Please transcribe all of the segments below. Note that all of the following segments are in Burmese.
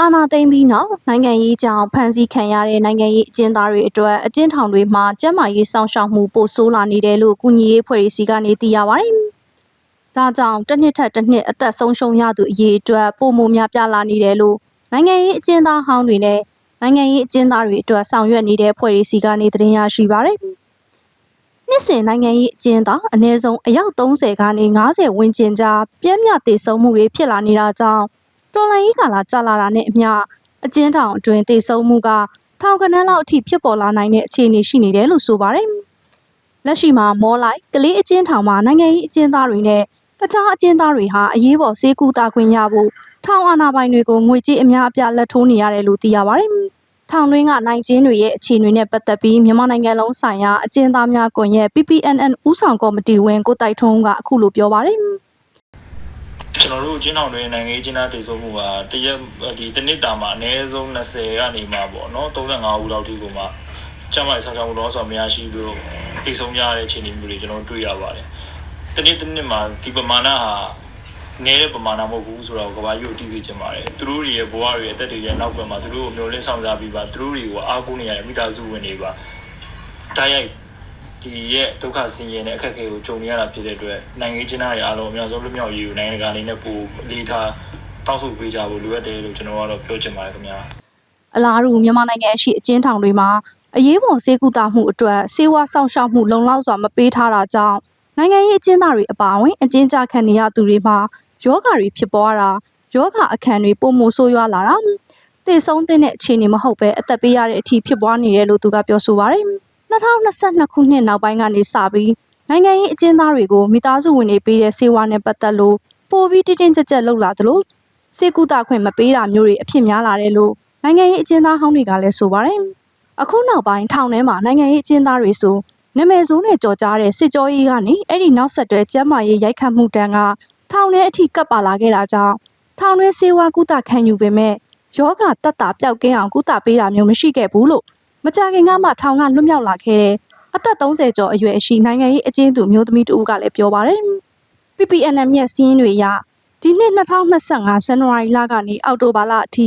အာဏာသိမ်းပြီးနောက်နိုင်ငံရေးကြောင့်ဖမ်းဆီးခံရတဲ့နိုင်ငံရေးအကျဉ်းသားတွေအတွက်အကျဉ်းထောင်တွေမှာကျန်းမာရေးစောင့်ရှောက်မှုပိုဆိုးလာနေတယ်လို့ကုညီရေးဖွဲ့စည်းကနေသိရပါတယ်။ဒါကြောင့်တစ်နှစ်ထက်တစ်နှစ်အသက်ဆုံးရှုံးရသူအရေးအတွက်ပုံမများပြားလာနေတယ်လို့နိုင်ငံရေးအကျဉ်းသားဟောင်းတွေနဲ့နိုင်ငံရေးအကျဉ်းသားတွေအတွက်ဆောင်ရွက်နေတဲ့ဖွဲ့စည်းကနေသတင်းရရှိပါတယ်။နှစ်စဉ်နိုင်ငံရေးအကျဉ်းသားအနည်းဆုံးအယောက်30ကနေ90ဝန်းကျင်ကြားပြည့်မြတ်တည်ဆုံမှုတွေဖြစ်လာနေတာကြောင့် တော်လိုင်းကြီးကာလာကြာလာတာနဲ့အမျှအကျဉ်းထောင်အတွင်းတည်ဆုံမှုကထောင်ကနန်းလောက်အထိဖြစ်ပေါ်လာနိုင်တဲ့အခြေအနေရှိနေတယ်လို့ဆိုပါတယ်။လက်ရှိမှာမောလိုက်ကလေးအကျဉ်းထောင်မှာနိုင်ငံရေးအကျဉ်းသားတွေနဲ့တခြားအကျဉ်းသားတွေဟာအရေးပေါ်ဆေးကုသခွင့်ရဖို့ထောင်အာဏာပိုင်တွေကိုငွေကြေးအများအပြားလက်ထိုးနေရတယ်လို့သိရပါတယ်။ထောင်တွင်းကနိုင်ကျင်းတွေရဲ့အခြေအနေနဲ့ပတ်သက်ပြီးမြန်မာနိုင်ငံလုံးဆိုင်ရာအကျဉ်းသားများကွန်ရက် PPNN ဦးဆောင်ကော်မတီဝင်ကိုတိုက်ထွန်းကအခုလိုပြောပါတယ်။ ကျွန်တော်တို့ကျင်းထောင်တွင်နိုင်ငံရေးကျင်းသားတည်ဆုံမှုကတရက်ဒီတစ်နှစ်တာမှာအနည်းဆုံး20ကနေမှပေါ့နော်35ဦးလောက်ထိကိုမှကျမရဲ့ဆောင်းချောင်းလောဆော်မရရှိလို့တည်ဆုံရတဲ့အခြေအနေမျိုးတွေကျွန်တော်တွေ့ရပါတယ်။တစ်နှစ်တစ်နှစ်မှာဒီပမာဏဟာနည်းတဲ့ပမာဏမဟုတ်ဘူးဆိုတော့ကဘာကြီးကိုတည်စေချင်ပါတယ်။သူတို့တွေရဲ့ဘဝတွေရဲ့အသက်တွေရဲ့နောက်ကွယ်မှာသူတို့ကိုမျိုးလင်းဆောင်စားပြီးပါသူတို့တွေကိုအားကိုးနေရတဲ့မိသားစုဝင်တွေပါတိုင်းရိုက် ဒီရဲ့ဒုက္ခဆင်းရဲတဲ့အခက်အခဲကိုကြုံနေရတာဖြစ်တဲ့အတွက်နိုင်ငံရေးကျင်းသားတွေအားလုံးအများဆုံးလွတ်မြောက်ရေးကိုနိုင်ငံတကာအနေနဲ့ပိုလေးထားတောင်းဆိုပေးကြဖို့လိုအပ်တယ်လို့ကျွန်တော်ကတော့ပြောချင်ပါတယ်ခင်ဗျာအလားတူမြန်မာနိုင်ငံရှိအကျဉ်းထောင်တွေမှာအရေးပေါ်ဆေးကုသမှုအတွက်ဆေးဝါးဆောင်ရှောက်မှုလုံလောက်စွာမပေးထားတာကြောင့်နိုင်ငံရေးအကျဉ်းသားတွေအပါအဝင်အကျဉ်းချခံနေရသူတွေမှာယောဂါတွေဖြစ်ပွားတာယောဂါအခမ်းတွေပုံမိုဆိုးရွားလာတာသေဆုံးတဲ့အခြေအနေမဟုတ်ပဲအသက်ပေးရတဲ့အထိဖြစ်ပွားနေတယ်လို့သူကပြောဆိုပါတယ် 2022ခုနှစ်နောက်ပိုင်းကနေစပြီးနိုင်ငံရေးအကျဉ်းသားတွေကိုမိသားစုဝင်တွေပေးတဲ့ဆေးဝါးနဲ့ပတ်သက်လို့ပိုပြီးတင်းတင်းကြပ်ကြပ်လုပ်လာသလိုစေကူတာခွင့်မပေးတာမျိုးတွေအဖြစ်များလာတယ်လို့နိုင်ငံရေးအကျဉ်းသားဟောင်းတွေကလည်းဆိုပါတယ်။အခုနောက်ပိုင်းထောင်ထဲမှာနိုင်ငံရေးအကျဉ်းသားတွေဆိုနာမည်ဆိုးနဲ့ကြော်ကြားတဲ့စစ်ကြောရေးကနေအဲ့ဒီနောက်ဆက်တွဲကျမ်းမာရေးရိုက်ခတ်မှုတန်းကထောင်ထဲအထိကပ်ပါလာခဲ့တာကြောင့်ထောင်ထဲစေဝါကုသခံယူပေမဲ့ယောဂတက်တာပျောက်ကင်းအောင်ကုသပေးတာမျိုးမရှိခဲ့ဘူးလို့ မကြခင်ကမှထောင်ကလွတ်မြောက်လာခဲ့တဲ့အသက်30ကျော်အရွယ်အရှိနိုင်ငံရေးအကျဉ်းသူမျိုးသမီးတဦးကလည်းပြောပါတယ်။ PPNM ရဲ့စီးရင်တွေအရဒီနှစ်2025ဇန်နဝါရီလကနေအောက်တိုဘာလအထိ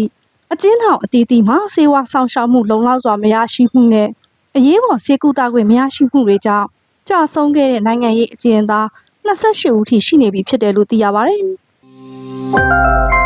အကျဉ်းထောင်အသီးသီးမှာစေဝါဆောင်ရှောက်မှုလုံလောက်စွာမရရှိမှုနဲ့အရေးပေါ်စေကူတာခွင့်မရရှိမှုတွေကြောင့်ကြာဆုံးခဲ့တဲ့နိုင်ငံရေးအကျဉ်းသား28ဦးထိရှိနေပြီဖြစ်တယ်လို့သိရပါတယ်။